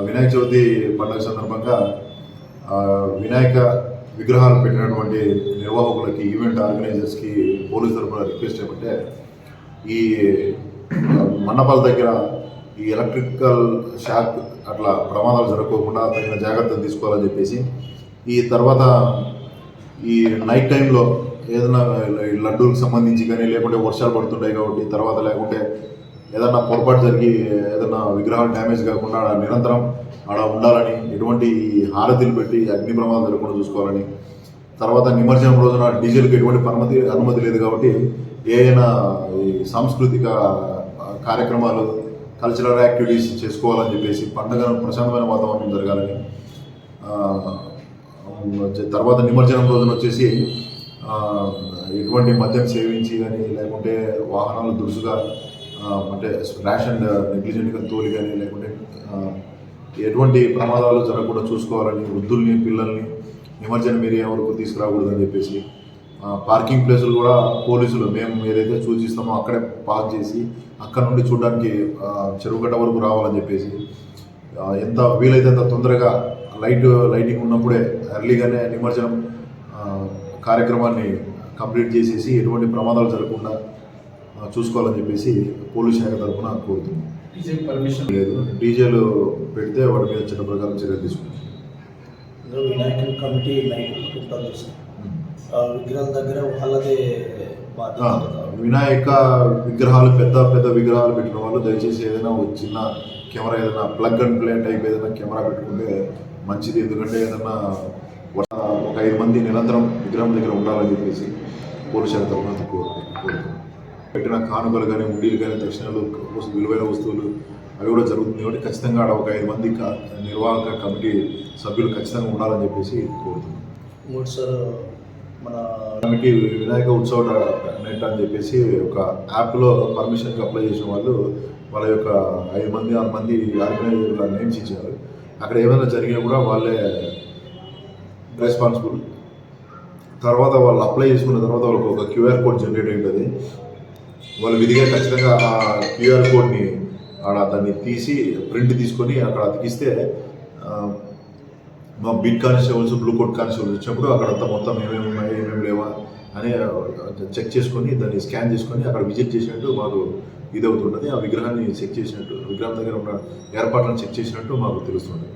వినాయక చవితి పండుగ సందర్భంగా వినాయక విగ్రహాలు పెట్టినటువంటి నిర్వాహకులకి ఈవెంట్ ఆర్గనైజర్స్కి పోలీసు తరఫున రిక్వెస్ట్ ఏమంటే ఈ మండపాల దగ్గర ఈ ఎలక్ట్రికల్ షాక్ అట్లా ప్రమాదాలు జరగకోకుండా తగిన జాగ్రత్తలు తీసుకోవాలని చెప్పేసి ఈ తర్వాత ఈ నైట్ టైంలో ఏదైనా ఈ లడ్డూలకు సంబంధించి కానీ లేకుంటే వర్షాలు పడుతుంటాయి కాబట్టి తర్వాత లేకుంటే ఏదైనా పొరపాటు జరిగి ఏదైనా విగ్రహాలు డ్యామేజ్ కాకుండా ఆడ నిరంతరం ఆడ ఉండాలని ఎటువంటి హారతిలు పెట్టి అగ్ని ప్రమాదం జరగకుండా చూసుకోవాలని తర్వాత నిమజ్జనం రోజున డీజిల్కి ఎటువంటి అనుమతి అనుమతి లేదు కాబట్టి ఏదైనా ఈ సాంస్కృతిక కార్యక్రమాలు కల్చరల్ యాక్టివిటీస్ చేసుకోవాలని చెప్పేసి పండుగను ప్రశాంతమైన వాతావరణం జరగాలని తర్వాత నిమజ్జనం రోజున వచ్చేసి ఎటువంటి మద్యం సేవించి కానీ లేకుంటే వాహనాలు దురుసుగా అంటే ర్యాష్ అండ్ నెగ్లిజెంట్గా తోలి కానీ లేకుంటే ఎటువంటి ప్రమాదాలు జరగకుండా చూసుకోవాలని వృద్ధుల్ని పిల్లల్ని నిమజ్జనం ఏరియా వరకు తీసుకురాకూడదని చెప్పేసి పార్కింగ్ ప్లేసులు కూడా పోలీసులు మేము ఏదైతే సూచిస్తామో అక్కడే పార్క్ చేసి అక్కడ నుండి చూడడానికి చెరువుగట్ట చెరువు గట్ట వరకు రావాలని చెప్పేసి ఎంత వీలైతే అంత తొందరగా లైట్ లైటింగ్ ఉన్నప్పుడే ఎర్లీగానే నిమజ్జనం కార్యక్రమాన్ని కంప్లీట్ చేసేసి ఎటువంటి ప్రమాదాలు జరగకుండా చూసుకోవాలని చెప్పేసి పోలీస్ శాఖ తరఫున కోరుతున్నాం. పర్మిషన్ లేదు. డీజేలు పెడితే వాటి మీద చట్ట ప్రకారం చర్యలు తీసుకుంటాం. వినాయకుల కమిటీ విగ్రహాల దగ్గర వాళ్ళదే. వినాయక విగ్రహాలు పెద్ద పెద్ద విగ్రహాలు పెట్టిన వాళ్ళు దయచేసి ఏదైనా ఒక చిన్న కెమెరా ఏదైనా ప్లగ్ అండ్ ప్లే టైప్ ఏదైనా కెమెరా పెట్టుకుంటే మంచిది. ఎందుకంటే ఏదైనా ఒక ఒక ఐదు మంది నిరంతరం విగ్రహం దగ్గర ఉండాలని చెప్పేసి పోలీసు శాఖ తరఫున కోరు- కోరుతున్నాం. పెట్టిన కానుకలు కానీ ఉండీలు కానీ దక్షిణాలు వస్తు- విలువైన వస్తువులు అవి కూడా జరుగుతుంది కాబట్టి ఖచ్చితంగా ఆడ ఒక ఐదు మంది నిర్వాహక కమిటీ సభ్యులు ఖచ్చితంగా ఉండాలని చెప్పేసి కోరుతున్నాం. సార్ మన కమిటీ వినాయక ఉత్సవ నెట్ అని చెప్పేసి ఒక యాప్లో పర్మిషన్కి అప్లై చేసిన వాళ్ళు వాళ్ళ యొక్క ఐదు మంది ఆరు మంది ఆర్గనైజర్ల నేమ్స్ ఇచ్చారు. అక్కడ ఏమైనా జరిగినా కూడా వాళ్ళే రెస్పాన్సిబుల్. తర్వాత వాళ్ళు అప్లై చేసుకున్న తర్వాత వాళ్ళకి ఒక క్యూఆర్ కోడ్ జనరేట్ అవుతుంది వాళ్ళు విధిగా ఖచ్చితంగా ఆ క్యూఆర్ కోడ్ని ఆడ దాన్ని తీసి ప్రింట్ తీసుకొని అక్కడ అతికిస్తే మా beat constables blue colt constables వచ్చినప్పుడు అక్కడంతా మొత్తం ఏమేమి ఉన్నాయి ఏమేమి లేవా అని చెక్ చేసుకొని దాన్ని స్కాన్ చేసుకొని అక్కడ విజిట్ చేసినట్టు మాకు ఇది అవుతుంటుంది ఆ విగ్రహాన్ని చెక్ చేసినట్టు విగ్రహం దగ్గర ఉన్న ఏర్పాట్లను చెక్ చేసినట్టు మాకు తెలుస్తుంది.